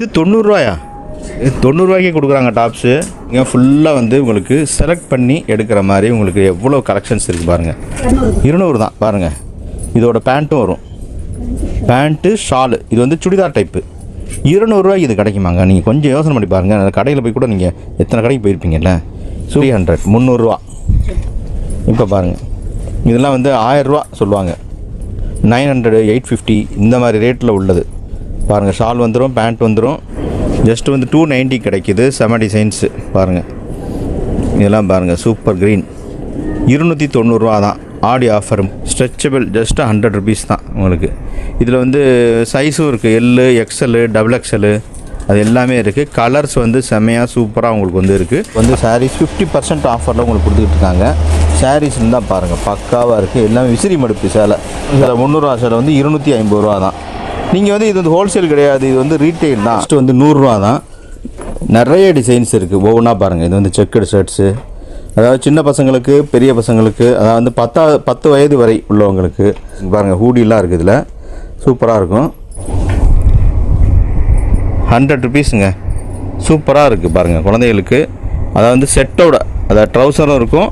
இது தொண்ணூறுரூவாயா இது தொண்ணூறுரூவாய்க்கே கொடுக்குறாங்க டாப்ஸு. இங்கே ஃபுல்லாக வந்து உங்களுக்கு செலக்ட் பண்ணி எடுக்கிற மாதிரி உங்களுக்கு எவ்வளோ கலெக்ஷன்ஸ் இருக்குது பாருங்கள் இருநூறு தான் பாருங்கள் இதோட பேண்ட்டும் வரும். பேண்ட்டு ஷாலு இது வந்து சுடிதார் டைப்பு இருநூறுவாய்க்கு இது கிடைக்குமாங்க? நீங்கள் கொஞ்சம் யோசனை பண்ணி பாருங்கள் கடையில் போய் கூட நீங்கள் எத்தனை கடைக்கு போயிருப்பீங்கல்ல? த்ரீ ஹண்ட்ரட் முந்நூறுரூவா இப்போ பாருங்கள் இதெல்லாம் வந்து ஆயரூவா சொல்லுவாங்க. நைன் ஹண்ட்ரடு எயிட் ஃபிஃப்டி இந்த மாதிரி ரேட்டில் உள்ளது. பாருங்கள் ஷால் வந்துடும் பேண்ட் வந்துடும் ஜஸ்ட் வந்து டூ நைன்ட்டி கிடைக்கிது. செம டிசைன்ஸு பாருங்கள் இதெல்லாம் பாருங்கள் சூப்பர் க்ரீன் இருநூற்றி தொண்ணூறுரூவா தான். Aadi offer stretchable just hundred rupees தான் உங்களுக்கு. இதில் வந்து சைஸும் இருக்குது எல்லு எக்ஸலு டபுள் எக்ஸலு அது எல்லாமே இருக்குது கலர்ஸ் வந்து செம்மையாக சூப்பராக உங்களுக்கு வந்து இருக்குது வந்து சாரீஸ் ஃபிஃப்டி பர்சன்ட் ஆஃபரில் உங்களுக்கு கொடுத்துக்கிட்டு இருக்காங்க. சாரீஸ்ன்னு தான் பாருங்கள் பக்காவாக இருக்குது எல்லாமே விசிறி மடுப்பு சேலை. இதில் முந்நூறுவா சேலை வந்து இருநூற்றி ஐம்பது ரூபா தான். நீங்கள் வந்து இது வந்து ஹோல்சேல் கிடையாது இது வந்து ரீட்டைல் தான். ஃபஸ்ட்டு வந்து நூறுரூவா தான். நிறைய டிசைன்ஸ் இருக்குது ஒவ்வொன்றா பாருங்கள் இது வந்து செக்குடு ஷர்ட்ஸு அதாவது சின்ன பசங்களுக்கு பெரிய பசங்களுக்கு அதாவது வந்து பத்தா பத்து வயது வரை உள்ளவங்களுக்கு. பாருங்கள் ஹூடிலாம் இருக்குது இதில். சூப்பராக இருக்கும். ஹண்ட்ரட் ருபீஸுங்க சூப்பராக இருக்குது பாருங்கள் குழந்தைகளுக்கு. அதாவது வந்து செட்டோட அதாவது ட்ரௌசரும் இருக்கும்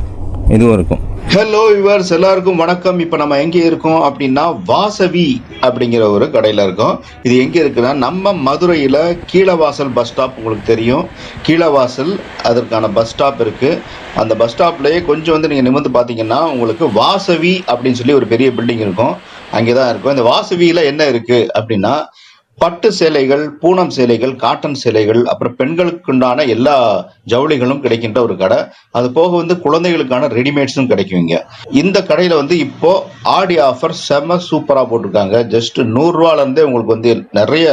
இதுவும் இருக்கும். ஹலோ யுவர்ஸ் எல்லாருக்கும் வணக்கம். இப்போ நம்ம எங்கே இருக்கோம் அப்படின்னா வாசவி அப்படிங்கிற ஒரு கடையில் இருக்கோம். இது எங்கே இருக்குன்னா நம்ம மதுரையில் கீழவாசல் பஸ் ஸ்டாப் உங்களுக்கு தெரியும். கீழவாசல் அதற்கான பஸ் ஸ்டாப் இருக்குது அந்த பஸ் ஸ்டாப்லேயே கொஞ்சம் வந்து நீங்கள் நிமிர்ந்து பார்த்தீங்கன்னா உங்களுக்கு வாசவி அப்படின்னு சொல்லி ஒரு பெரிய பில்டிங் இருக்கும். அங்கே தான் இருக்கும். இந்த வாசவியில் என்ன இருக்குது அப்படின்னா பட்டு சேலைகள் பூனம் சேலைகள் காட்டன் சேலைகள் அப்புறம் பெண்களுக்குண்டான எல்லா ஜவுளிகளும் கிடைக்கின்ற ஒரு கடை. அது போக வந்து குழந்தைகளுக்கான ரெடிமேட்ஸும் கிடைக்கும் இந்த கடையில் வந்து இப்போ ஆடி ஆஃபர் செம சூப்பராக போட்டிருக்காங்க. ஜஸ்ட் நூறுரூவாலேருந்தே உங்களுக்கு வந்து நிறைய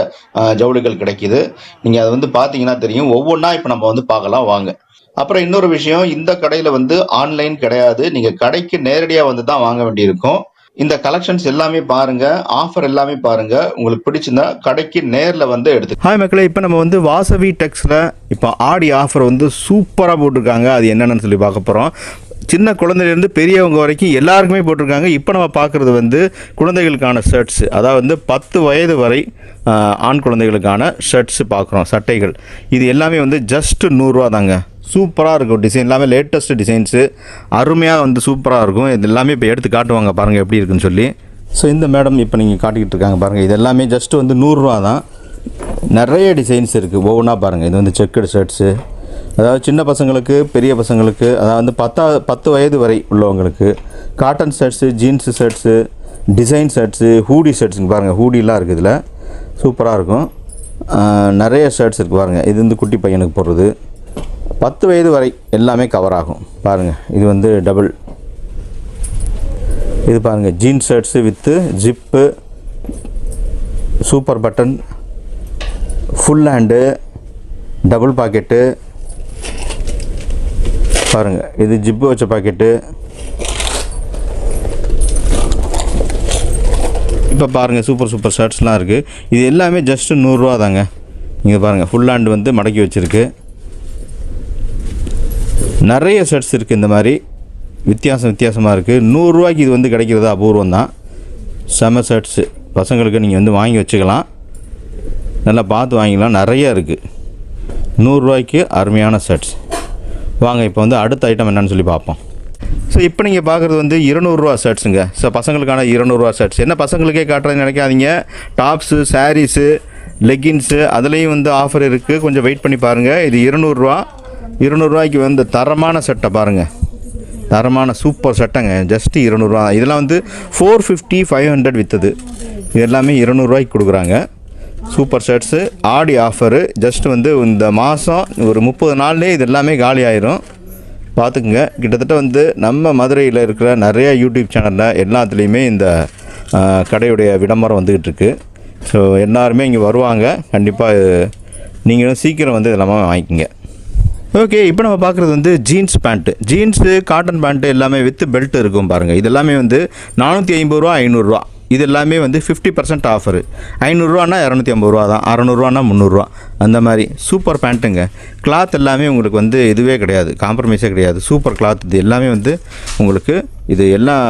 ஜவுளிகள் கிடைக்குது. நீங்கள் அதை வந்து பார்த்தீங்கன்னா தெரியும். ஒவ்வொன்றா இப்போ நம்ம வந்து பார்க்கலாம். வாங்க. அப்புறம் இன்னொரு விஷயம் இந்த கடையில் வந்து ஆன்லைன் கிடையாது. நீங்கள் கடைக்கு நேரடியாக வந்து தான் வாங்க வேண்டியிருக்கும். இந்த கலெக்ஷன்ஸ் எல்லாமே பாருங்க ஆஃபர் எல்லாமே பாருங்க. உங்களுக்கு பிடிச்சிருந்தா கடைக்கு நேரில் வந்து எடுத்து ஹாய் மக்களே இப்போ நம்ம வந்து வாசவி டெக்ஸில் இப்போ ஆடி ஆஃபர் வந்து சூப்பராக போட்டிருக்காங்க. அது என்னென்னு சொல்லி பார்க்க போகிறோம் சின்ன குழந்தையிலேருந்து பெரியவங்க வரைக்கும் எல்லாருக்குமே போட்டிருக்காங்க. இப்போ நம்ம பார்க்குறது வந்து குழந்தைகளுக்கான ஷர்ட்ஸ் அதாவது வந்து பத்து வயது வரை ஆண் குழந்தைகளுக்கான ஷர்ட்ஸ் பார்க்குறோம். சட்டைகள். இது எல்லாமே வந்து ஜஸ்ட் நூறுரூவா தாங்க சூப்பராக இருக்கும் டிசைன் எல்லாமே லேட்டஸ்ட் டிசைன்ஸு அருமையாக வந்து சூப்பராக இருக்கும். இது எல்லாமே இப்போ எடுத்து காட்டுவாங்க பாருங்கள் எப்படி இருக்குன்னு சொல்லி. ஸோ இந்த மேடம் இப்போ நீங்கள் காட்டிக்கிட்டு இருக்காங்க பாருங்கள் இது எல்லாமே ஜஸ்ட்டு வந்து நூறுரூவா தான். நிறைய டிசைன்ஸ் இருக்குது ஒவ்வொன்றா பாருங்கள் இது வந்து செக்குடு ஷர்ட்ஸு அதாவது சின்ன பசங்களுக்கு பெரிய பசங்களுக்கு அதாவது வந்து பத்தா பத்து வயது வரை உள்ளவங்களுக்கு cotton shirts jeans shirts design shirts hoodie ஷர்ட்ஸுங்க பாருங்கள் ஹூடிலாம் இருக்குது இதில். சூப்பராக இருக்கும். நிறைய ஷர்ட்ஸ் இருக்குது பாருங்கள் இது வந்து குட்டி பையனுக்கு போடுறது. பத்து வயது வரை எல்லாமே கவர் ஆகும். பாருங்கள் இது வந்து டபுள் இது பாருங்கள் jeans shirts with zip super button full hand double pocket பாருங்கள் இது ஜிப்பு வச்ச பாக்கெட்டு இப்போ பாருங்கள் சூப்பர் சூப்பர் ஷர்ட்ஸ்லாம் இருக்குது இது எல்லாமே ஜஸ்ட்டு நூறுரூவா தாங்க இங்கே பாருங்கள் ஃபுல் ஹேண்டு வந்து மடக்கி வச்சுருக்கு. நிறைய ஷர்ட்ஸ் இருக்குது இந்த மாதிரி. வித்தியாசம் வித்தியாசமாக இருக்குது நூறுரூவாய்க்கு இது வந்து கிடைக்கிறது? அபூர்வம் தான் செம ஷர்ட்ஸு பசங்களுக்கு நீங்கள் வந்து வாங்கி வச்சுக்கலாம். நல்லா பார்த்து வாங்கிக்கலாம். நிறைய இருக்குது நூறுரூவாய்க்கு அருமையான ஷர்ட்ஸ் வாங்க இப்போ வந்து அடுத்த ஐட்டம் என்னன்னு சொல்லி பார்ப்போம். ஸோ இப்போ நீங்கள் பார்க்குறது வந்து இருநூறுவா ஷர்ட்ஸுங்க ஸோ பசங்களுக்கான இருநூறுவா ஷர்ட்ஸ் என்ன பசங்களுக்கே காட்டுறதுன்னு நினைக்காதீங்க. டாப்ஸு சாரீஸு லெக்கின்ஸு அதுலேயும் வந்து ஆஃபர் இருக்குது கொஞ்சம் வெயிட் பண்ணி பாருங்கள் இது இருநூறுவா இருநூறுவாய்க்கு வந்து தரமான சட்டை பாருங்கள் தரமான சூப்பர் சட்டைங்க. ஜஸ்ட் இருநூறுவா. இதெல்லாம் வந்து ஃபோர் ஃபிஃப்டி ஃபைவ் ஹண்ட்ரட் விற்றுது இது எல்லாமே இருநூறுவாய்க்கு கொடுக்குறாங்க. Super shirts Aadi offer just வந்து இந்த மாதம் ஒரு முப்பது நாள்லேயே இது எல்லாமே காலி ஆயிரும். பார்த்துக்குங்க. கிட்டத்தட்ட வந்து நம்ம மதுரையில் இருக்கிற நிறைய யூடியூப் சேனலில் எல்லாத்துலேயுமே இந்த கடையுடைய விளம்பரம் வந்துக்கிட்டு இருக்குது ஸோ எல்லாருமே இங்கே வருவாங்க. கண்டிப்பாக நீங்களும் சீக்கிரம் வந்து இதெல்லாமே வாங்கிக்கோங்க. ஓகே இப்போ நம்ம பார்க்குறது வந்து jeans pant jeans cotton pant எல்லாமே வித் பெல்ட் இருக்கும் பாருங்கள் இது எல்லாமே வந்து நானூற்றி ஐம்பது ரூபா ஐநூறுரூவா இது எல்லாமே வந்து ஃபிஃப்டி பர்சன்ட் ஆஃபரு ஐநூறுரூவானா இரநூத்தி ஐம்பது ரூபா தான். அறநூறுவானா முந்நூறுரூவா அந்த மாதிரி சூப்பர் பேண்ட்டுங்க கிளாத் எல்லாமே உங்களுக்கு வந்து இதுவே கிடையாது. காம்ப்ரமைஸே கிடையாது. சூப்பர் கிளாத் இது எல்லாமே வந்து உங்களுக்கு இது எல்லாம்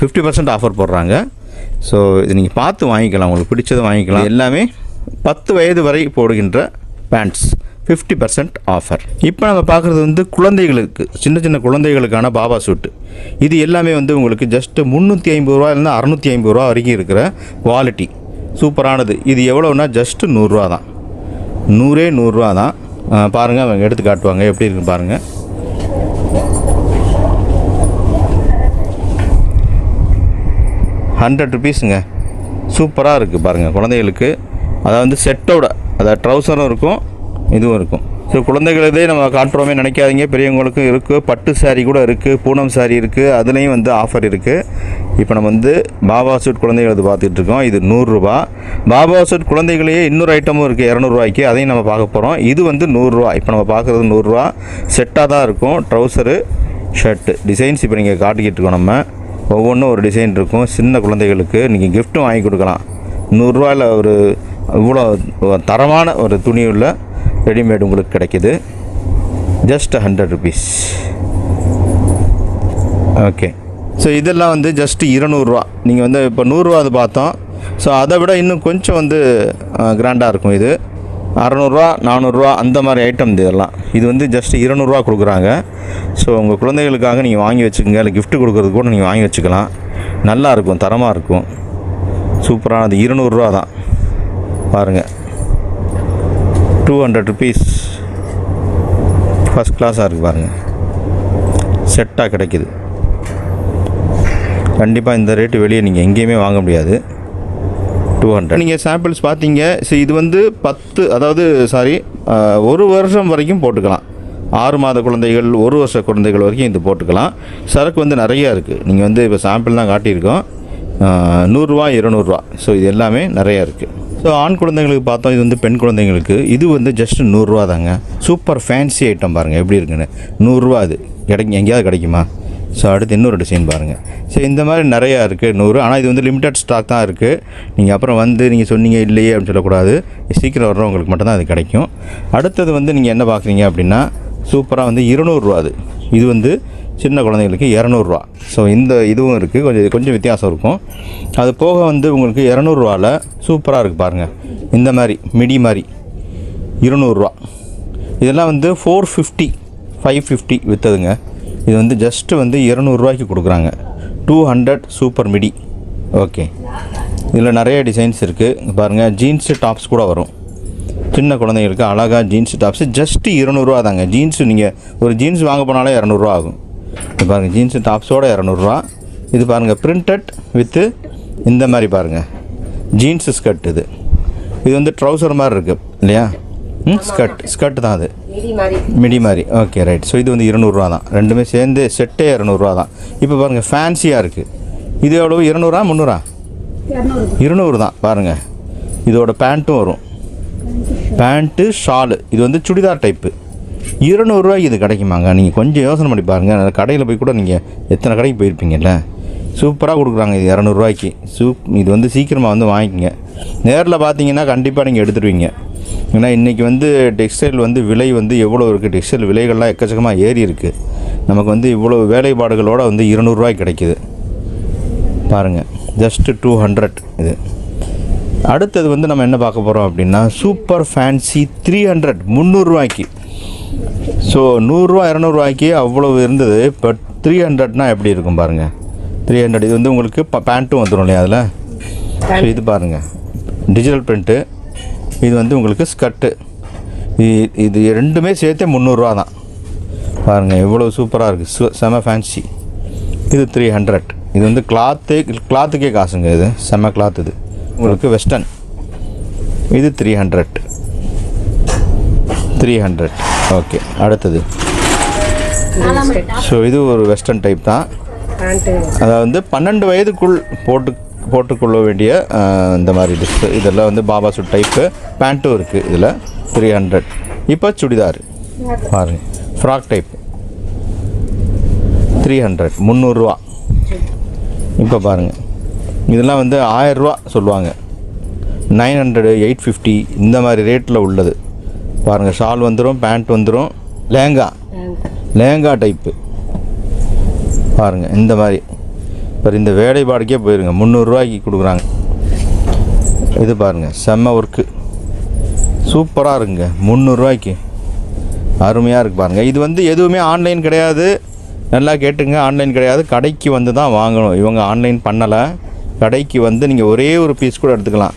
ஃபிஃப்டி பர்சன்ட் ஆஃபர் போடுறாங்க. ஸோ இது நீங்கள் பார்த்து வாங்கிக்கலாம். உங்களுக்கு பிடிச்சதை வாங்கிக்கலாம். எல்லாமே பத்து வயது வரை போடுகின்ற பேண்ட்ஸ் ஃபிஃப்டி பர்சன்ட் ஆஃபர் இப்போ நம்ம பார்க்குறது வந்து குழந்தைகளுக்கு சின்ன சின்ன குழந்தைகளுக்கான பாபா சூட்டு இது எல்லாமே வந்து உங்களுக்கு ஜஸ்ட்டு முந்நூற்றி ஐம்பது ரூபாயிலேருந்து அறநூற்றி ஐம்பது ரூபா வரைக்கும் இருக்கிற குவாலிட்டி சூப்பரானது இது எவ்வளோன்னா ஜஸ்ட்டு நூறுரூவா தான். நூறே நூறுரூவா தான். பாருங்கள் அவங்க எடுத்து காட்டுவாங்க. எப்படி இருக்குன்னு பாருங்கள் ஹண்ட்ரட் ருபீஸுங்க சூப்பராக இருக்குது பாருங்கள் குழந்தைகளுக்கு. அதாவது செட்டோட அதாவது ட்ரௌசரும் இருக்கும். இதுவும் இருக்கும். ஸோ குழந்தைகளதே நம்ம காட்டுறோமே நினைக்காதீங்க. பெரியவங்களுக்கும் இருக்குது பட்டு saree கூட இருக்குது பூனம் saree இருக்குது அதுலேயும் வந்து ஆஃபர் இருக்குது இப்போ நம்ம வந்து பாபா சூட் குழந்தைகளது பார்த்துட்டு இருக்கோம் இது நூறுரூபா. பாபா சூட் குழந்தைகளையே இன்னொரு ஐட்டமும் இருக்குது இரநூறுவாய்க்கு. அதையும் நம்ம பார்க்க போகிறோம் இது வந்து நூறுரூவா. இப்போ நம்ம பார்க்குறது நூறுரூவா. செட்டாக தான் இருக்கும். ட்ரௌசரு ஷர்ட்டு டிசைன்ஸ் இப்போ நீங்கள் காட்டிக்கிட்டு இருக்கோம் நம்ம. ஒவ்வொன்றும் ஒரு டிசைன் இருக்கும். சின்ன குழந்தைகளுக்கு நீங்கள் கிஃப்ட்டும் வாங்கி கொடுக்கலாம். நூறுரூவாயில் ஒரு இவ்வளோ தரமான ஒரு துணி உள்ள ரெடிமேட் உங்களுக்கு கிடைக்கிது. Just hundred rupees okay so இதெல்லாம் வந்து ஜஸ்ட்டு இருநூறுவா. நீங்கள் வந்து இப்போ நூறுரூவா அது பார்த்தோம். ஸோ அதை விட இன்னும் கொஞ்சம் வந்து கிராண்டாக இருக்கும் இது. அறநூறுவா நானூறுரூவா அந்த மாதிரி ஐட்டம் இது இதெல்லாம். இது வந்து ஜஸ்ட் இருநூறுவா கொடுக்குறாங்க. ஸோ உங்கள் குழந்தைகளுக்காக நீங்கள் வாங்கி வச்சுக்கோங்க. இல்லை கிஃப்ட் கொடுக்குறது கூட நீங்கள் வாங்கி வச்சுக்கலாம். நல்லா இருக்கும் தரமாக இருக்கும். சூப்பரானது இருநூறுரூவா தான். பாருங்கள் டூ ஹண்ட்ரட் ருபீஸ் ஃபஸ்ட் கிளாஸாக இருக்குது பாருங்கள் செட்டாக கிடைக்குது. கண்டிப்பாக இந்த ரேட்டு வெளியே நீங்கள் எங்கேயுமே வாங்க முடியாது. டூ ஹண்ட்ரட் நீங்கள் சாம்பிள்ஸ் பார்த்தீங்க. ஸோ இது வந்து பத்து அதாவது சாரி ஒரு வருஷம் வரைக்கும் போட்டுக்கலாம். ஆறு மாத குழந்தைகள் ஒரு வருஷ குழந்தைகள் வரைக்கும் இது போட்டுக்கலாம். சரக்கு வந்து நிறையா இருக்குது நீங்கள் வந்து இப்போ சாம்பிள் தான் காட்டியிருக்கோம். நூறுரூவா இரநூறுவா ஸோ இது எல்லாமே நிறையா இருக்குது ஸோ ஆண் குழந்தைங்களுக்கு பார்த்தோம் இது வந்து பெண் குழந்தைங்களுக்கு இது வந்து ஜஸ்ட் நூறுரூவா தாங்க. சூப்பர் ஃபேன்சி ஐட்டம் பாருங்கள் எப்படி இருக்குன்னு. நூறுரூவா அது. கிடைக்கும் எங்கேயாவது கிடைக்குமா? ஸோ அடுத்து இன்னொரு டிசைன் பாருங்கள் ஸோ இந்த மாதிரி நிறையா இருக்குது நூறு. ஆனால் இது வந்து லிமிட்டட் ஸ்டாக் தான் இருக்குது நீங்கள் அப்புறம் வந்து நீங்கள் சொன்னீங்க இல்லையே அப்படின்னு சொல்லக்கூடாது. சீக்கிரம் வர்றவங்களுக்கு மட்டும்தான் அது கிடைக்கும். அடுத்தது வந்து நீங்கள் என்ன பார்க்குறீங்க அப்படின்னா சூப்பராக வந்து இருநூறுவா அது. இது வந்து சின்ன குழந்தைங்களுக்கு இரநூறுவா. ஸோ இந்த இதுவும் இருக்குது கொஞ்சம் கொஞ்சம் வித்தியாசம் இருக்கும். அது போக வந்து உங்களுக்கு இரநூறுவாவில் சூப்பராக இருக்குது பாருங்கள் இந்த மாதிரி மிடி மாதிரி. இருநூறுவா. இதெல்லாம் வந்து ஃபோர் ஃபிஃப்டி ஃபைவ் ஃபிஃப்டி விற்றதுங்க இது வந்து ஜஸ்ட்டு வந்து இரநூறுவாய்க்கு கொடுக்குறாங்க. Two hundred super midi okay இதில் நிறைய டிசைன்ஸ் இருக்குது பாருங்கள் ஜீன்ஸு டாப்ஸ் கூட வரும். சின்ன குழந்தைங்களுக்கு அழகாக ஜீன்ஸ் டாப்ஸு ஜஸ்ட்டு இருநூறுவா தாங்க. ஜீன்ஸு நீங்கள் ஒரு ஜீன்ஸ் வாங்க போனாலே இரநூறுவா ஆகும். இது பாருங்கள் ஜீன்ஸு டாப்ஸோட இரநூறுவா. இது பாருங்கள் பிரிண்டட் வித்து இந்த மாதிரி பாருங்கள் ஜீன்ஸு ஸ்கர்ட் இது. இது வந்து ட்ரௌசர் மாதிரி இருக்குது இல்லையா? ம் ஸ்கர்ட் ஸ்கர்ட் தான் அது. மிடி மாதிரி. மிடி மாதிரி. ஓகே ரைட் ஸோ இது வந்து இருநூறுவா தான். ரெண்டுமே சேர்ந்து செட்டே இரநூறுவா தான். இப்போ பாருங்கள் ஃபேன்சியாக இருக்குது இது எவ்வளோ இருநூறா முந்நூறா? இருநூறு. தான். பாருங்கள் இதோட பேண்ட்டும் வரும். பேண்ட்டு ஷாலு இது வந்து சுடிதார் டைப்பு இருநூறுவாய்க்கு இது கிடைக்குமாங்க? நீங்கள் கொஞ்சம் யோசனை பண்ணி பாருங்கள் கடையில் போய் கூட நீங்கள் எத்தனை கடைக்கு போயிருப்பீங்கல்ல? சூப்பராக கொடுக்குறாங்க இது இரநூறுவாய்க்கு. சூப் இது வந்து சீக்கிரமாக வந்து வாங்கிக்கோங்க. நேரில் பார்த்தீங்கன்னா கண்டிப்பாக நீங்கள் எடுத்துருவீங்க. ஏன்னா இன்றைக்கி வந்து டெக்ஸ்டைல் வந்து விலை வந்து எவ்வளோ இருக்குது டெக்ஸ்டைல் விலைகள்லாம் எக்கச்சக்கமாக ஏறி இருக்குது நமக்கு வந்து இவ்வளோ வேலைப்பாடுகளோடு வந்து இருநூறுவாய்க்கு கிடைக்குது. பாருங்கள் ஜஸ்ட்டு டூ ஹண்ட்ரட் இது. அடுத்தது வந்து நம்ம என்ன பார்க்க போகிறோம் அப்படின்னா சூப்பர் ஃபேன்சி த்ரீ ஹண்ட்ரட் முந்நூறுரூவாய்க்கு ஸோ நூறுரூவா இரநூறுவாய்க்கு அவ்வளவு இருந்தது பட் த்ரீ ஹண்ட்ரட்னா எப்படி இருக்கும் பாருங்கள் த்ரீ ஹண்ட்ரட் இது வந்து உங்களுக்கு ப பேண்ட்டும் வந்துடும் இல்லையா அதில்? ஸோ இது பாருங்கள் டிஜிட்டல் பிரிண்ட்டு இது வந்து உங்களுக்கு ஸ்கர்ட்டு இது இது ரெண்டுமே சேர்த்தே முந்நூறுரூவா தான். பாருங்கள் எவ்வளோ சூப்பராக இருக்குது சு செம ஃபேன்சி இது த்ரீ ஹண்ட்ரட் இது வந்து கிளாத்து கிளாத்துக்கே காசுங்க இது. செம கிளாத் இது. உங்களுக்கு வெஸ்டர்ன் இது three hundred three hundred okay அடுத்தது. ஸோ இது ஒரு வெஸ்டர்ன் டைப் தான். அதாவது அதாவது பன்னெண்டு வயதுக்குள் போட்டு போட்டுக்கொள்ள வேண்டிய இந்த மாதிரி ட்ரெஸ் இதெல்லாம் வந்து பாபா சுட் டைப்பு பேண்ட்டும் இருக்குது இதில் த்ரீ ஹண்ட்ரட் இப்போ சுடிதார். பாருங்க. ஃப்ராக் டைப் த்ரீ ஹண்ட்ரட் முந்நூறுரூவா இப்போ பாருங்கள் இதெல்லாம் வந்து ஆயரூவா சொல்லுவாங்க. நைன் ஹண்ட்ரடு எயிட் ஃபிஃப்டி இந்த மாதிரி ரேட்டில் உள்ளது. பாருங்கள் ஷால் வந்துடும் பேண்ட் வந்துடும் லேங்கா லேங்கா டைப்பு பாருங்கள் இந்த மாதிரி. இப்போ இந்த வேலைப்பாடுக்கே போயிருங்க. முந்நூறுரூவாய்க்கு கொடுக்குறாங்க. இது பாருங்கள் செம்ம ஒர்க்கு சூப்பராக இருக்குங்க. முந்நூறுரூவாய்க்கு அருமையாக இருக்கு பாருங்கள் இது வந்து எதுவுமே ஆன்லைன் கிடையாது. நல்லா கேட்டுங்க ஆன்லைன் கிடையாது. கடைக்கு வந்து தான் வாங்கணும். இவங்க ஆன்லைன் பண்ணலை. கடைக்கு வந்து நீங்கள் ஒரே ஒரு பீஸ் கூட எடுத்துக்கலாம்.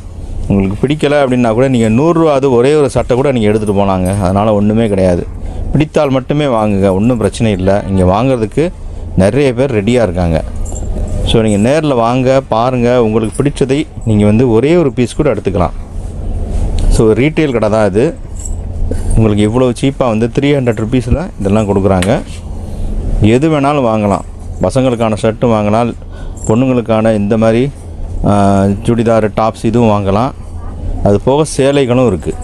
உங்களுக்கு பிடிக்கலை அப்படின்னா கூட நீங்கள் நூறுரூவா அது ஒரே ஒரு சட்டை கூட நீங்கள் எடுத்துகிட்டு போனாங்க. அதனால் ஒன்றுமே கிடையாது. பிடித்தால் மட்டுமே வாங்குங்க. ஒன்றும் பிரச்சனை இல்லை. இங்கே வாங்குறதுக்கு நிறைய பேர் ரெடியாக இருக்காங்க. ஸோ நீங்கள் நேரில் வாங்க பாருங்கள் உங்களுக்கு பிடிச்சதை நீங்கள் வந்து ஒரே ஒரு பீஸ் கூட எடுத்துக்கலாம். ஸோ ரீட்டெயில் கடை தான் இது. உங்களுக்கு இவ்வளோ சீப்பாக வந்து த்ரீ ஹண்ட்ரட் ருபீஸில் இதெல்லாம் கொடுக்குறாங்க. எது வேணாலும் வாங்கலாம். பசங்களுக்கான ஷர்ட்டும் வாங்கலாம் பொண்ணுங்களுக்கான இந்த மாதிரி சுடிதார் டாப்ஸ் இதுவும் வாங்கலாம். அது போக சேலைகளும் இருக்குது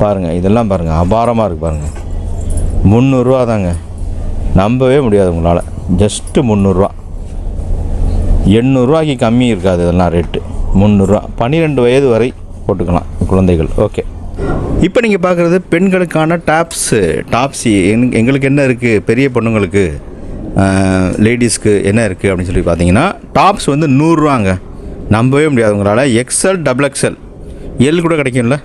பாருங்கள் இதெல்லாம் பாருங்கள் அபாரமாக இருக்குது பாருங்கள் முந்நூறுரூவா தாங்க. நம்பவே முடியாது உங்களால். ஜஸ்ட்டு முந்நூறுரூவா எண்ணூறுரூவாய்க்கு கம்மி இருக்காது இதெல்லாம் ரேட்டு முந்நூறுரூவா பன்னிரெண்டு வயது வரை போட்டுக்கலாம் குழந்தைகள். ஓகே இப்போ நீங்கள் பார்க்குறது பெண்களுக்கான டாப்ஸு. டாப்ஸி எங்களுக்கு என்ன இருக்குது பெரிய பொண்ணுங்களுக்கு. லேடிஸ்க்கு என்ன இருக்குது அப்படின்னு சொல்லி பார்த்தீங்கன்னா டாப்ஸ் வந்து நூறுரூவாங்க. நம்பவே முடியாது உங்களால். எக்ஸ்எல் டபுள் எக்ஸ்எல் எல் கூட கிடைக்கும்ல?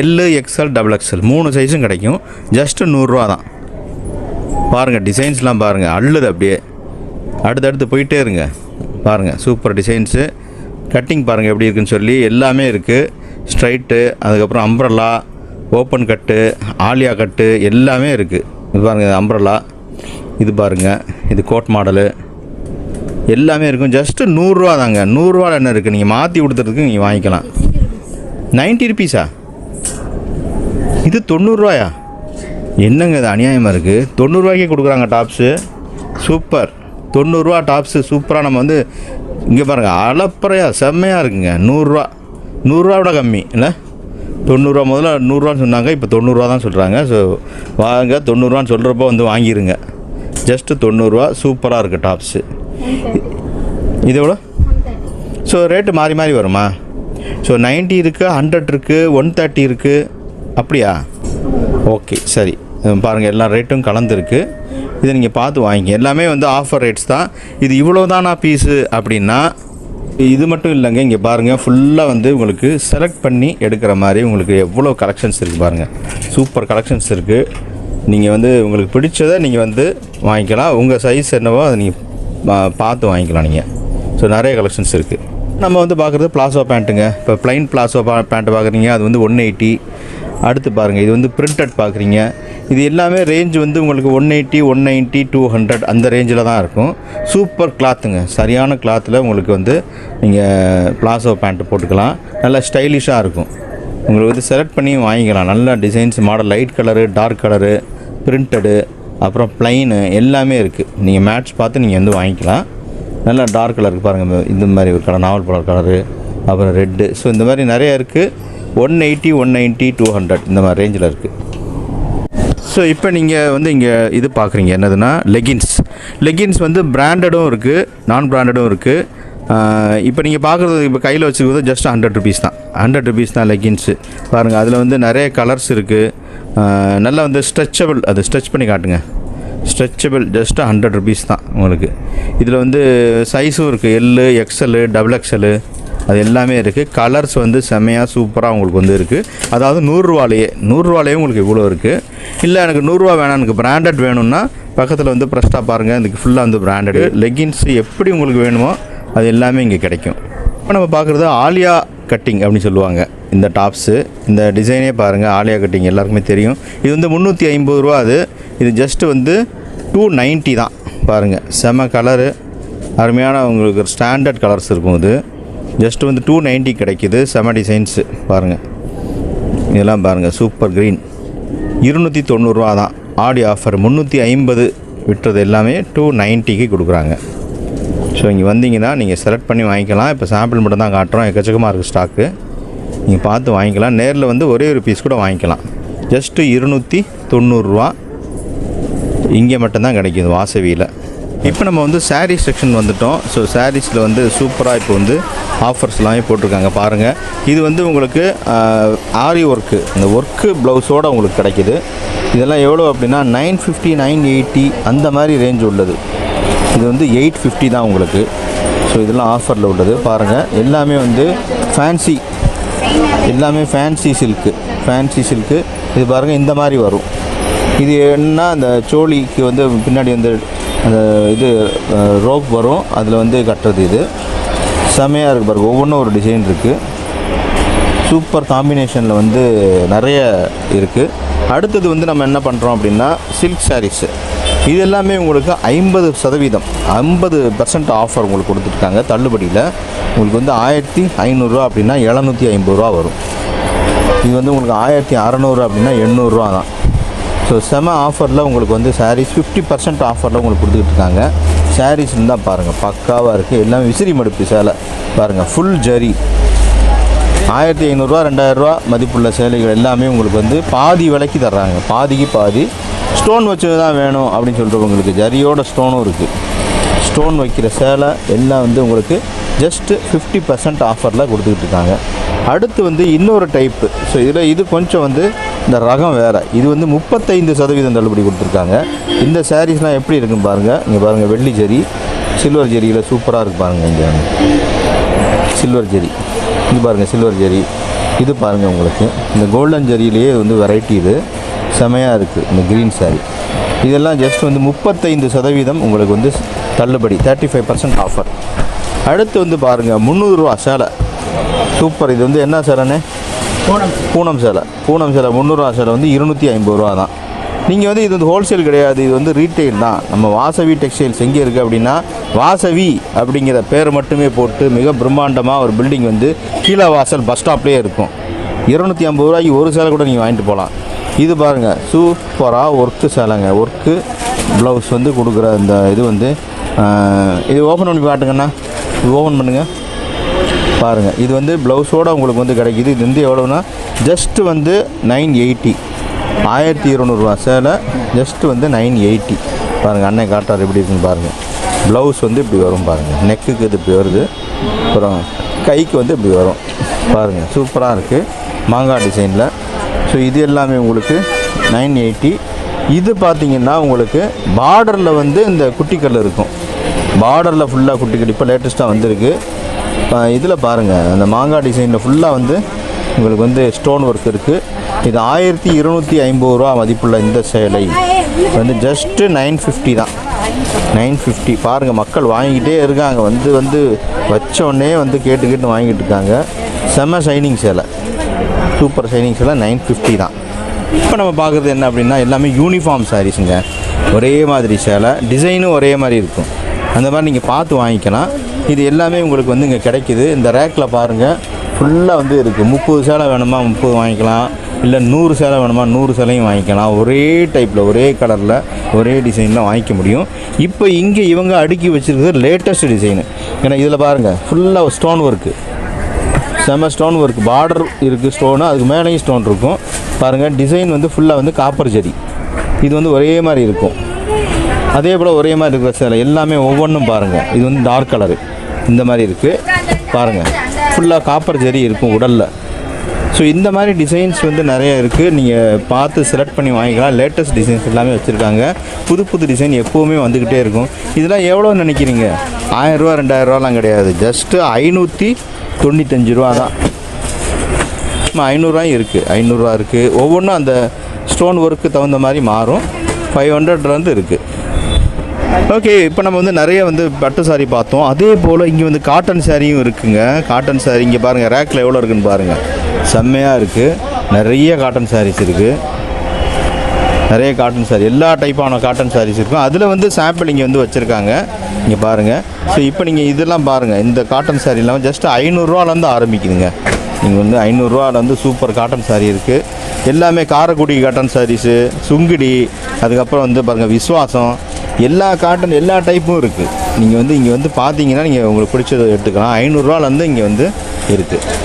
எல்லு எக்ஸ்எல் டபுள் எக்ஸ்எல் மூணு சைஸும் கிடைக்கும். ஜஸ்ட்டு நூறுரூவா தான். பாருங்கள் டிசைன்ஸ்லாம் பாருங்கள் அள்ளுது அப்படியே. அடுத்தடுத்து போயிட்டே இருங்க. பாருங்கள் சூப்பர் டிசைன்ஸு கட்டிங் பாருங்கள் எப்படி இருக்குன்னு சொல்லி எல்லாமே இருக்குது ஸ்ட்ரைட்டு அதுக்கப்புறம் umbrella open cut Alia cut எல்லாமே இருக்குது பாருங்கள் அம்ப்ரல்லா இது பாருங்கள் இது கோட் மாடலு. எல்லாமே இருக்கும். ஜஸ்ட்டு நூறுரூவா தாங்க. நூறுரூவா என்ன இருக்குது நீங்கள் மாற்றி கொடுத்துறதுக்கு நீங்கள் வாங்கிக்கலாம். 90 ருபீஸா? இது தொண்ணூறுரூவாயா? என்னங்க இது அநியாயமாக இருக்குது தொண்ணூறுரூவாய்க்கே கொடுக்குறாங்க டாப்ஸு. சூப்பர். தொண்ணூறுரூவா டாப்ஸு சூப்பராக நம்ம வந்து இங்கே பாருங்கள் அளப்பறையா செம்மையாக இருக்குங்க. நூறுரூவா. நூறுரூவா விட கம்மி. இல்லை தொண்ணூறுரூவா முதல்ல நூறுரூவான்னு சொன்னாங்க இப்போ தொண்ணூறுரூவா தான் சொல்கிறாங்க ஸோ வாங்க தொண்ணூறுரூவான்னு சொல்கிறப்போ வந்து வாங்கிடுங்க ஜஸ்ட்டு தொண்ணூறுரூவா சூப்பராக இருக்குது டாப்ஸு இது எவ்வளோ ஸோ ரேட்டு மாறி மாறி வருமா? ஸோ 90 இருக்குது ஹண்ட்ரட் இருக்குது ஒன் தேர்ட்டி இருக்குது அப்படியா? ஓகே சரி. பாருங்கள் எல்லா ரேட்டும் கலந்துருக்கு. இதை நீங்கள் பார்த்து வாங்கிங்க. எல்லாமே வந்து ஆஃபர் ரேட்ஸ் தான். இது இவ்வளோ தானா பீஸு அப்படின்னா இது மட்டும் இல்லைங்க. இங்கே பாருங்கள் ஃபுல்லாக வந்து உங்களுக்கு செலக்ட் பண்ணி எடுக்கிற மாதிரி உங்களுக்கு எவ்வளோ கலெக்ஷன்ஸ் இருக்குது பாருங்கள் சூப்பர் கலெக்ஷன்ஸ் இருக்குது நீங்கள் வந்து உங்களுக்கு பிடிச்சதை நீங்கள் வந்து வாங்கிக்கலாம். உங்கள் சைஸ் என்னவோ அதை நீங்கள் பார்த்து வாங்கிக்கலாம் நீங்கள் ஸோ நிறைய கலெக்ஷன்ஸ் இருக்குது நம்ம வந்து பார்க்குறது பிளாசோ பேண்ட்டுங்க இப்போ ப்ளைன் பிளாசோ பா பேண்ட்டு பார்க்குறீங்க. அது வந்து ஒன் எயிட்டி அடுத்து பாருங்கள் இது வந்து பிரிண்டட் பார்க்குறீங்க. இது எல்லாமே ரேஞ்ச் வந்து உங்களுக்கு one eighty one ninety two hundred அந்த ரேஞ்சில் தான் இருக்கும். சூப்பர் கிளாத்துங்க சரியான கிளாத்தில் உங்களுக்கு வந்து நீங்கள் பிளாசோ பேண்ட்டு போட்டுக்கலாம். நல்லா ஸ்டைலிஷாக இருக்கும். உங்களுக்கு வந்து செலக்ட் பண்ணி வாங்கிக்கலாம். நல்ல designs model light colour dark colour printed அப்புறம் ப்ளைனு எல்லாமே இருக்குது நீங்கள் மேட்ச் பார்த்து நீங்கள் வந்து வாங்கிக்கலாம். நல்லா டார்க் கலருக்கு பாருங்கள் இந்த மாதிரி ஒரு கலர் நாவல் பழம் கலரு அப்புறம் ரெட்டு ஸோ இந்த மாதிரி நிறைய இருக்குது one eighty one ninety two hundred இந்த மாதிரி ரேஞ்சில் இருக்குது ஸோ இப்போ நீங்கள் வந்து இங்கே இது பார்க்குறீங்க. என்னதுன்னா லெகின்ஸ் லெகின்ஸ் வந்து பிராண்டடும் இருக்குது நான் பிராண்டடும் இருக்குது இப்போ நீங்கள் பார்க்குறது இப்போ கையில் வச்சுக்கிறது ஜஸ்ட் ஹண்ட்ரட் ருபீஸ் தான். ஹண்ட்ரட் ருபீஸ் தான் லெகின்ஸு பாருங்கள் அதில் வந்து நிறைய கலர்ஸ் இருக்குது நல்லா வந்து ஸ்ட்ரெச்சபிள் அது ஸ்ட்ரெச் பண்ணி காட்டுங்க. ஸ்ட்ரெச்சபிள் ஜஸ்ட் ஹண்ட்ரட் ருபீஸ் தான் உங்களுக்கு. இதில் வந்து சைஸும் இருக்குது எல்லு எக்ஸலு டபுள் எக்ஸலு அது எல்லாமே இருக்குது கலர்ஸ் வந்து செம்மையாக சூப்பராக உங்களுக்கு வந்து இருக்குது அதாவது நூறுரூவாலேயே நூறுரூவாலேயே உங்களுக்கு இவ்வளோ இருக்குது இல்லை எனக்கு நூறுரூவா வேணாம் எனக்கு பிராண்டட் வேணும்னா பக்கத்தில் வந்து ப்ரெஸ்ட்டாக பாருங்கள் இதுக்கு ஃபுல்லாக வந்து பிராண்டடு லெகின்ஸ் எப்படி உங்களுக்கு வேணுமோ அது எல்லாமே இங்கே கிடைக்கும். இப்போ நம்ம பார்க்குறது ஆலியா கட்டிங் அப்படின்னு சொல்லுவாங்க. இந்த டாப்ஸு இந்த டிசைனே பாருங்கள் ஆலியா கட்டிங் எல்லாருக்குமே தெரியும். இது வந்து முந்நூற்றி ஐம்பது ரூபா அது. இது ஜஸ்ட்டு வந்து டூ நைன்ட்டி தான். பாருங்கள் செம கலரு அருமையான உங்களுக்கு ஸ்டாண்டர்ட் கலர்ஸ் இருக்கும் இது. ஜஸ்ட்டு வந்து டூ நைன்ட்டி கிடைக்குது செம டிசைன்ஸு பாருங்கள் இதெல்லாம் பாருங்கள் சூப்பர் க்ரீன் இருநூற்றி தொண்ணூறுரூவா தான். ஆடி ஆஃபர் முந்நூற்றி ஐம்பது விட்டுறது எல்லாமே டூ நைன்ட்டிக்கு கொடுக்குறாங்க. ஸோ இங்கே வந்தீங்கன்னா நீங்கள் செலக்ட் பண்ணி வாங்கிக்கலாம். இப்போ சாம்பிள் மட்டும் தான் காட்டுறோம். எக்கச்சக்கமாக இருக்குது ஸ்டாக்கு நீங்கள் பார்த்து வாங்கிக்கலாம். நேரில் வந்து ஒரே ஒரு பீஸ் கூட வாங்கிக்கலாம். ஜஸ்ட்டு இருநூற்றி தொண்ணூறுரூவா இங்கே மட்டும்தான் கிடைக்கிது வாசவியில். இப்போ நம்ம வந்து சாரீ செக்ஷன் வந்துட்டோம். ஸோ சாரீஸில் வந்து சூப்பராக இப்போ வந்து ஆஃபர்ஸ்லாம் போட்டிருக்காங்க. பாருங்கள் இது வந்து உங்களுக்கு ஆரி ஒர்க்கு இந்த ஒர்க்கு ப்ளவுஸோடு உங்களுக்கு கிடைக்கிது. இதெல்லாம் எவ்வளோ அப்படின்னா நைன் ஃபிஃப்டி நைன் எயிட்டி அந்த மாதிரி ரேஞ்ச் உள்ளது. இது வந்து எயிட் ஃபிஃப்டி தான் உங்களுக்கு. ஸோ இதெல்லாம் ஆஃபரில் உள்ளது. பாருங்கள் எல்லாமே வந்து ஃபேன்சி எல்லாமே ஃபேன்சி சில்க்கு ஃபேன்சி சில்க்கு இது பாருங்கள் இந்த மாதிரி வரும். இது என்ன அந்த சோழிக்கு வந்து பின்னாடி வந்து அந்த இது ரோப் வரும். அதில் வந்து கட்டுறது இது. செமையாக இருக்குது பாருங்கள் ஒவ்வொன்றும் ஒரு டிசைன் இருக்குது சூப்பர் காம்பினேஷனில் வந்து நிறைய இருக்குது அடுத்தது வந்து நம்ம என்ன பண்ணுறோம் அப்படின்னா சில்க் சாரீஸு இது எல்லாமே உங்களுக்கு ஐம்பது சதவீதம் ஐம்பது பர்சன்ட் ஆஃபர் உங்களுக்கு கொடுத்துருக்காங்க. தள்ளுபடியில் உங்களுக்கு வந்து ஆயிரத்தி ஐநூறுரூவா அப்படின்னா எழுநூற்றி ஐம்பது ரூபா வரும். இது வந்து உங்களுக்கு ஆயிரத்தி அறநூறு அப்படின்னா எண்ணூறுரூவா தான். ஸோ செம ஆஃபரில் உங்களுக்கு வந்து சாரீஸ் ஃபிஃப்டி பர்சன்ட் ஆஃபரில் உங்களுக்கு கொடுத்துக்கிட்டு இருக்காங்க. சாரீஸ் தான் பாருங்கள் பக்காவாக இருக்குது எல்லாமே விசிறி மடுப்பு சேலை. பாருங்கள் ஃபுல் ஜரி ஆயிரத்தி ஐநூறுரூவா ரெண்டாயிரரூவா மதிப்புள்ள சேலைகள் எல்லாமே உங்களுக்கு வந்து பாதி விலைக்கு தர்றாங்க. பாதிக்கு பாதி ஸ்டோன் வச்சது தான் வேணும் அப்படின்னு சொல்கிறவங்களுக்கு ஜரியோட ஸ்டோனும் இருக்குது ஸ்டோன் வைக்கிற சேலை எல்லாம் வந்து உங்களுக்கு ஜஸ்ட்டு ஃபிஃப்டி பர்சன்ட் ஆஃபரில் கொடுத்துக்கிட்டு இருக்காங்க. அடுத்து வந்து இன்னொரு டைப்பு ஸோ இதில் இது கொஞ்சம் வந்து இந்த ரகம் வேறு. இது வந்து முப்பத்தைந்து சதவீதம் தள்ளுபடி கொடுத்துருக்காங்க. இந்த சாரீஸ்லாம் எப்படி இருக்குன்னு பாருங்கள் இங்கே பாருங்கள் வெள்ளி ஜெரி சில்வர் ஜெரியில் சூப்பராக இருக்கு பாருங்கள் இங்கே. சில்வர் ஜெரி. இது பாருங்கள் சில்வர் ஜெரி. இது பாருங்கள் உங்களுக்கு. இந்த கோல்டன் ஜெரியிலேயே வந்து வெரைட்டி இது. செமையாக இருக்குது இந்த க்ரீன் saree. இதெல்லாம் ஜஸ்ட் வந்து முப்பத்தைந்து சதவீதம் உங்களுக்கு வந்து தள்ளுபடி தேர்ட்டி ஃபைவ் பர்சன்ட் ஆஃபர் அடுத்து வந்து பாருங்கள் முந்நூறுரூவா சேலை. சூப்பர் இது வந்து என்ன சேலைண்ணே பூனம் சேலை. பூனம் சேலை. முந்நூறுரூவா சேலை வந்து இருநூற்றி ஐம்பது ரூபா தான். நீங்கள் வந்து இது வந்து ஹோல்சேல் கிடையாது இது வந்து ரீட்டைல் தான். நம்ம வாசவி டெக்ஸ்டைல்ஸ் எங்கே இருக்குது அப்படின்னா வாசவி அப்படிங்கிற பேர் மட்டுமே போட்டு மிக பிரம்மாண்டமாக ஒரு பில்டிங் வந்து கீழே வாசல் பஸ் ஸ்டாப்லேயே இருக்கும். இருநூற்றி ஐம்பது ரூபாய்க்கு ஒரு சேலை கூட நீங்கள் வாங்கிட்டு போகலாம் இது பாருங்கள் சூப்பராக ஒர்க்கு சேலைங்க. ஒர்க்கு ப்ளவுஸ் வந்து கொடுக்குற இந்த இது வந்து இது ஓப்பன் பண்ணி காட்டுங்கண்ணா. இது ஓப்பன் பண்ணுங்கள் பாருங்கள் இது வந்து ப்ளவுஸோடு உங்களுக்கு வந்து கிடைக்கிது. இது வந்து எவ்வளோன்னா ஜஸ்ட்டு வந்து நைன் எயிட்டி ஆயிரத்தி இருநூறுவா சேலை ஜஸ்ட்டு வந்து நைன் எயிட்டி பாருங்கள் அண்ணன் காட்டார் எப்படி இருக்குன்னு பாருங்கள் ப்ளவுஸ் வந்து இப்படி வரும் பாருங்கள் நெக்குக்கு இது இப்படி வருது. அப்புறம் கைக்கு வந்து இப்படி வரும். பாருங்கள் சூப்பராக இருக்குது மாங்காய் டிசைனில் ஸோ இது எல்லாமே உங்களுக்கு நைன் எயிட்டி இது பார்த்தீங்கன்னா உங்களுக்கு பார்டரில் வந்து இந்த குட்டிக்கல் இருக்கும். பார்டரில் ஃபுல்லாக குட்டிக்கல் இப்போ லேட்டஸ்ட்டாக வந்திருக்கு. இதில் பாருங்கள் அந்த மாங்காய் டிசைனில் ஃபுல்லாக வந்து உங்களுக்கு வந்து ஸ்டோன் ஒர்க் இருக்குது இது ஆயிரத்தி இருநூற்றி ஐம்பது ரூபா மதிப்புள்ள இந்த சேலை. வந்து ஜஸ்ட்டு நைன் ஃபிஃப்டி தான். நைன் ஃபிஃப்டி பாருங்கள் மக்கள் வாங்கிக்கிட்டே இருக்காங்க. வந்து வந்து வச்ச உடனே வந்து கேட்டு கேட்டு வாங்கிட்டு இருக்காங்க. செம்ம ஷைனிங் சேலை. சூப்பர் ஷைனிங் எல்லாம் நைன் ஃபிஃப்டி தான். இப்போ நம்ம பார்க்குறது என்ன அப்படின்னா எல்லாமே யூனிஃபார்ம் சாரீஸுங்க ஒரே மாதிரி சேலை டிசைனும் ஒரே மாதிரி இருக்கும். அந்த மாதிரி நீங்கள் பார்த்து வாங்கிக்கலாம். இது எல்லாமே உங்களுக்கு வந்து இங்கே கிடைக்குது. இந்த ரேக்கில் பாருங்கள் ஃபுல்லாக வந்து இருக்குது முப்பது சேலை வேணுமா முப்பது வாங்கிக்கலாம். இல்லை நூறு சேலை வேணுமா நூறு சேலையும் வாங்கிக்கலாம். ஒரே டைப்பில் ஒரே கலரில் ஒரே டிசைனில் வாங்கிக்க முடியும். இப்போ இங்கே இவங்க அடுக்கி வச்சுருக்கிறது லேட்டஸ்ட் டிசைனு ஏன்னா இதில் பாருங்கள் ஃபுல்லாக ஸ்டோன் ஒர்க்கு செம ஸ்டோன் ஒர்க். பார்டர் இருக்குது ஸ்டோனு அதுக்கு மேலேயும் ஸ்டோன் இருக்கும். பாருங்கள் டிசைன் வந்து ஃபுல்லாக வந்து காப்பர் ஜெரி இது வந்து ஒரே மாதிரி இருக்கும். அதே போல் ஒரே மாதிரி இருக்கிற சேலை. எல்லாமே ஒவ்வொன்றும் பாருங்கள் இது வந்து டார்க் கலரு இந்த மாதிரி இருக்குது பாருங்கள் ஃபுல்லாக காப்பர் ஜெரி இருக்கும் உடலில். ஸோ இந்த மாதிரி டிசைன்ஸ் வந்து நிறைய இருக்குது நீங்கள் பார்த்து செலக்ட் பண்ணி வாங்கிக்கலாம். லேட்டஸ்ட் டிசைன்ஸ் எல்லாமே வச்சுருக்காங்க. புது புது டிசைன் எப்போவுமே வந்துக்கிட்டே இருக்கும். இதெல்லாம் எவ்வளோ நினைக்கிறீங்க? ஆயிரரூவா ரெண்டாயிரரூவாலாம் கிடையாது. ஜஸ்ட்டு ஐநூற்றி தொண்ணூத்தஞ்சு ரூபா தான். சும்மா ஐநூறுரூவாயும் இருக்குது ஐநூறுரூவா இருக்குது ஒவ்வொன்றும் அந்த ஸ்டோன் ஒர்க்கு தகுந்த மாதிரி மாறும். ஃபைவ் ஹண்ட்ரட்லேருந்து இருக்குது ஓகே இப்போ நம்ம வந்து நிறைய வந்து பட்டு சாரி பார்த்தோம். அதே போல் இங்கே வந்து காட்டன் சாரியும் இருக்குங்க. காட்டன் சாரி இங்கே பாருங்கள் ரேக்கில் எவ்வளோ இருக்குன்னு பாருங்கள் செம்மையாக இருக்குது நிறைய காட்டன் சாரீஸ் இருக்குது நிறைய காட்டன் சாரி எல்லா டைப்பான காட்டன் சாரீஸ் இருக்கும். அதில் வந்து சாம்பிள் இங்கே வந்து வச்சுருக்காங்க. இங்கே பாருங்கள் ஸோ இப்போ நீங்கள் இதெல்லாம் பாருங்கள் இந்த காட்டன் சாரி இல்லாமல் ஜஸ்ட் ஐநூறுரூவாலேருந்து ஆரம்பிக்குதுங்க. நீங்கள் வந்து ஐநூறுரூவாவில் வந்து சூப்பர் காட்டன் சாரி இருக்குது எல்லாமே காரைக்குடி காட்டன் சாரீஸு சுங்குடி அதுக்கப்புறம் வந்து பாருங்கள் விஸ்வாசம். எல்லா காட்டன் எல்லா டைப்பும் இருக்குது நீங்கள் வந்து இங்கே வந்து பார்த்தீங்கன்னா நீங்கள் உங்களுக்கு பிடிச்சதை எடுத்துக்கலாம். ஐநூறுரூவாலேருந்து இங்கே வந்து இருக்குது